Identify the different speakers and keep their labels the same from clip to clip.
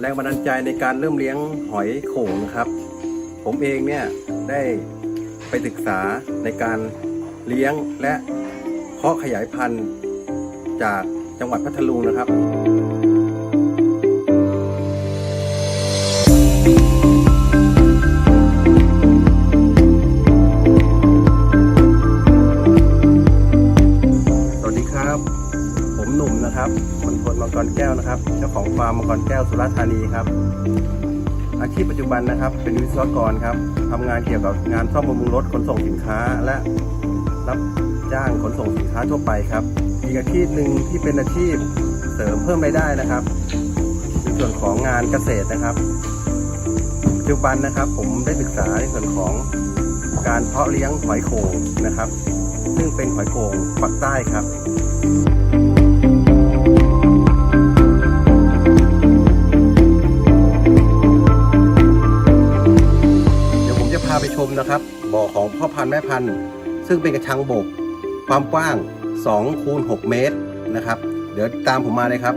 Speaker 1: แรงบันดาลใจในการเริ่มเลี้ยงหอยโข่งนะครับ ผมเองเนี่ยได้ไปศึกษาในการเลี้ยงและเพาะขยายพันธุ์จากจังหวัดพัทลุงนะครับ สุราษฎร์ธานีครับ อาชีพปัจจุบันนะครับ เป็นวิศวกรครับทำงานเกี่ยวกับงานซ่อมบำรุงรถขนส่งสินค้า และรับจ้างขนส่งสินค้าทั่วไปครับ อีกอาชีพหนึ่งที่เป็นอาชีพเสริมเพิ่มรายได้นะครับในส่วนของงานเกษตรนะครับปัจจุบันนะครับผมได้ศึกษาในส่วนของการเพาะเลี้ยงหอยโข่งนะครับ ซึ่งเป็นหอยโข่งปักใต้ครับ นะครับบ่อของพ่อพันธุ์แม่พันธุ์ ซึ่งเป็นกระชังบก ความกว้าง2คูณ6เมตรนะครับ เดี๋ยวตามผมมาเลยครับ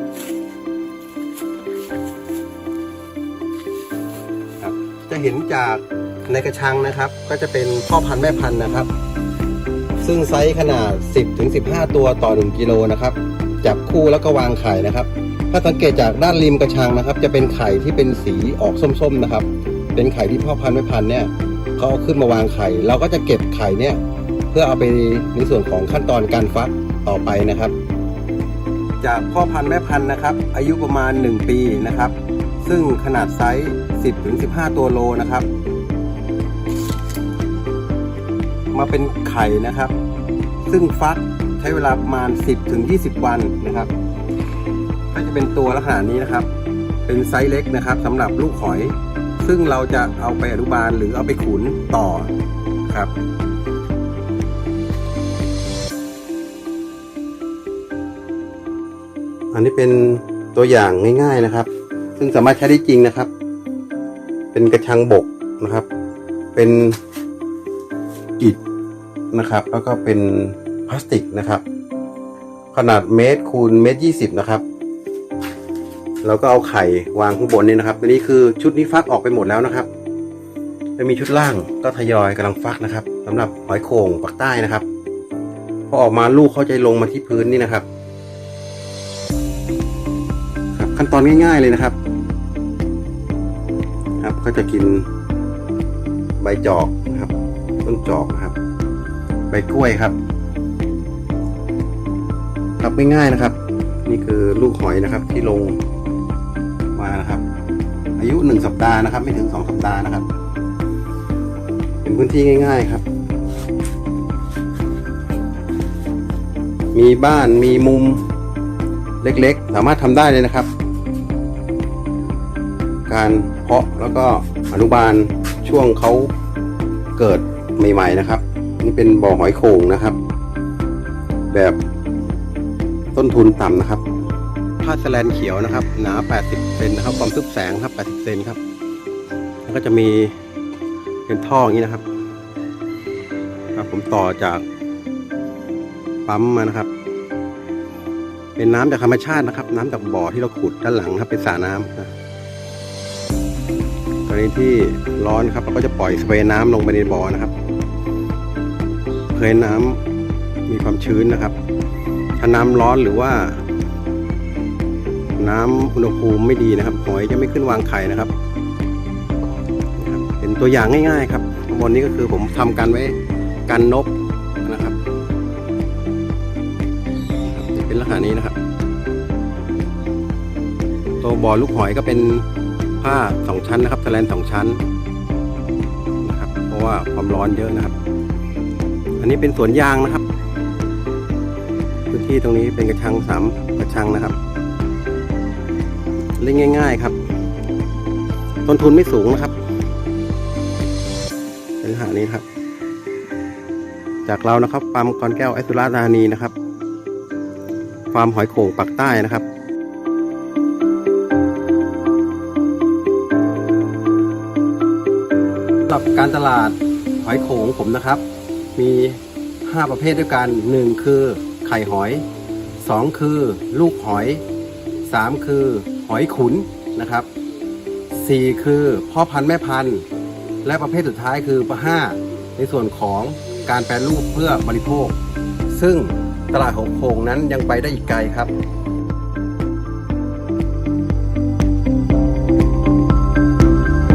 Speaker 1: ครับ จะเห็นจากในกระชังนะครับ ก็จะเป็นพ่อพันธุ์แม่พันธุ์นะครับ ซึ่งไซส์ขนาด 10-15 ตัวต่อ 1 กิโลนะครับจับคู่แล้วก็วางไข่นะครับ ถ้าสังเกตจากด้านริมกระชังนะครับ จะเป็นไข่ที่เป็นสีออกส้มๆนะครับ เป็นไข่ที่พ่อพันธุ์แม่พันธุ์เนี่ย เขาเอาขึ้นมาวางไข่ เราก็จะเก็บไข่เนี่ยเพื่อเอาไปในส่วนของขั้นตอนการฟักต่อไปนะครับ จากพ่อพันธุ์แม่พันธุ์นะครับ อายุประมาณ 1 ปีนะครับ ซึ่งขนาดไซส์ 10-15 ตัวโลนะครับ มาเป็นไข่นะครับ ซึ่งฟักใช้เวลาประมาณ 10-20 วันนะครับ ก็จะเป็นตัวลักษณะนี้นะครับ เป็นไซส์เล็กนะครับสำหรับลูกหอย ซึ่งเราจะเอาไปอนุบาลหรือเอาไปขุนต่อครับ อันนี้เป็นตัวอย่างง่าย ๆนะครับ ซึ่งสามารถใช้ได้จริงนะครับ เป็นกระชังบกนะครับ เป็นอิฐนะครับ แล้วก็เป็นพลาสติกนะครับ ขนาดเมตรคูณเมตรยี่สิบนะครับ เราก็เอาไข่วางข้างบนนี่นะครับอันนี้คือชุดนี้ฟักออกไปหมดแล้วนะครับจะมีชุดล่างก็ทยอยกำลังฟักนะครับสำหรับหอยโข่งปักใต้นะครับพอออกมาลูกเขาจะลงมาที่พื้นนี่นะครับ ครับขั้นตอนง่าย ๆเลยนะครับ ครับก็จะกินใบจอกนะครับต้นจอกนะครับ ใบกล้วยครับครับง่ายๆนะครับ นี่คือลูกหอยนะครับที่ลง มานะครับ อายุหนึ่งสัปดาห์นะครับ ไม่ถึงสองสัปดาห์นะครับ เป็นพื้นที่ง่าย ๆครับ มีบ้านมีมุมเล็กๆ สามารถทำได้เลยนะครับ การเพาะแล้วก็อนุบาลช่วงเขาเกิดใหม่ ๆ นะครับ นี่เป็นบ่อหอยโข่งนะครับ แบบต้นทุนต่ำนะครับ ผ้าสแลนเขียวนะครับ หนา 80เซนนะครับ ความทึบแสงครับ 80เซนครับ แล้วก็จะมีเป็นท่ออย่างนี้นะครับ ครับ ผมต่อจากปั๊มมานะครับ เป็นน้ำจากธรรมชาตินะครับ น้ำจากบ่อที่เราขุดด้านหลังครับเป็นสระน้ำนะกรณีที่ร้อนครับเราก็จะปล่อยสเปรย์น้ำลงไปในบ่อนะครับเพื่อให้น้ำมีความชื้นนะครับ ถ้าน้ำร้อนหรือว่า น้ำอุณหภูมิไม่ดีนะครับ หอยจะไม่ขึ้นวางไข่นะครับ เป็นตัวอย่างง่าย ๆ ครับบนนี้ก็คือผมทำกันไว้กันนกนะครับเป็นลักษณะนี้นะครับ ตัวบ่อลูกหอยก็เป็นผ้าสองชั้นนะครับแสลนสองชั้นนะครับ เพราะว่าความร้อนเยอะนะครับ อันนี้เป็นสวนยางนะครับพื้นที่ตรงนี้เป็นกระชังสามกระชังนะครับ เล่นง่าย ๆครับ ต้นทุนไม่สูงนะครับ เป็นหานี้ครับ จากเรานะครับฟาร์มกรแก้วไอสุราธานีนะครับฟาร์มหอยโข่งปักใต้นะครับสำหรับการตลาดหอยโขงผมนะครับ มี 5 ประเภทด้วยกัน 1 คือไข่หอย 2 คือลูกหอย 3 คือ หอยขุนนะครับ 4 คือพ่อพันธุ์แม่พันธุ์ และประเภทสุดท้ายคือประห้าในส่วนของการแปรรูปเพื่อบริโภค ซึ่งตลาดของโคงนั้นยังไปได้อีกไกลครับ